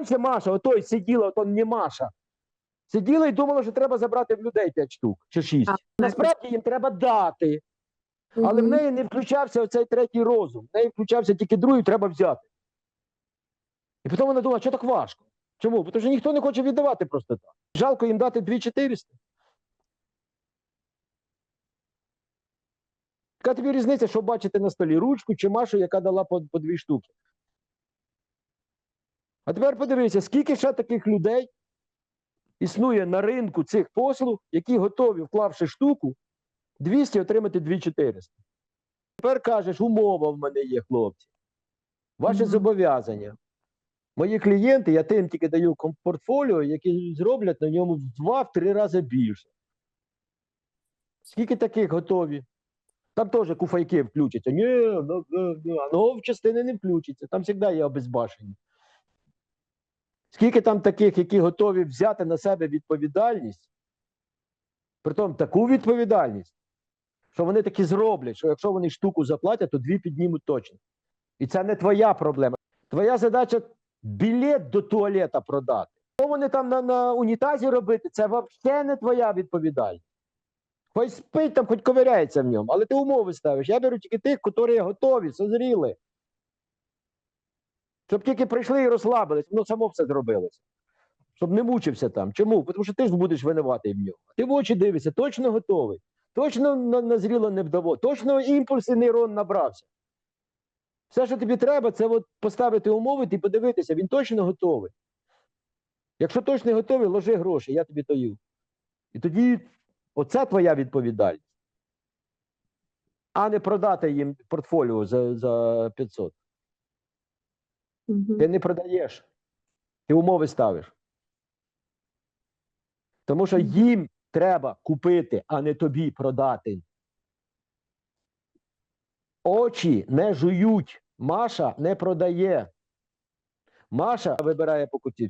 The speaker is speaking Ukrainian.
Раніше Маша, отой сиділа, ото не Маша. Сиділа і думала, що треба забрати в людей 5 штук чи 6. А, Насправді їм треба дати. Але в неї не включався оцей третій розум. В неї включався тільки другий, треба взяти. І потім вона думала, що так важко? Чому? Бо Тому що ніхто не хоче віддавати просто так. Жалко їм дати 2400. Яка тобі різниця, що бачите на столі? Ручку чи Машу, яка дала по, по дві штуки? А тепер подивися, скільки ще таких людей існує на ринку цих послуг, які готові, вклавши штуку, 200 отримати 2400. Тепер кажеш, умова в мене є, хлопці. Ваше Мгм. зобов'язання. Мої клієнти, я тим тільки даю портфоліо, які зроблять на ньому в два-три рази більше. Скільки таких готові? Там теж куфайки включаться. Ні, ну, ну, ну, ну, в частини не включиться. Там завжди є обезбашені. Скільки там таких, які готові взяти на себе відповідальність, притом таку відповідальність, що вони таки зроблять, що якщо вони штуку заплатять, то дві піднімуть точно. І це не твоя проблема. Твоя задача білет до туалета продати. Що вони там на, на унітазі робити, це взагалі не твоя відповідальність. Хоч спить там, хоч ковиряється в ньому, але ти умови ставиш. Я беру тільки тих, які готові, созріли. Щоб тільки прийшли і розслабились, воно само все зробилося. Щоб не мучився там. Чому? Тому що ти ж будеш винуватий в ньому. Ти в очі дивишся, точно готовий, точно назріло не вдаво, точно імпульси нейрон набрався. Все, що тобі треба, це от поставити умови і подивитися, він точно готовий. Якщо точно готовий, ложи гроші, я тобі даю. І тоді оце твоя відповідальність. А не продати їм портфоліо за, за 500. Мгм. Ти не продаєш, ти умови ставиш. Тому що їм треба купити, а не тобі продати. Очі не жують. Маша не продає. Маша вибирає покупців.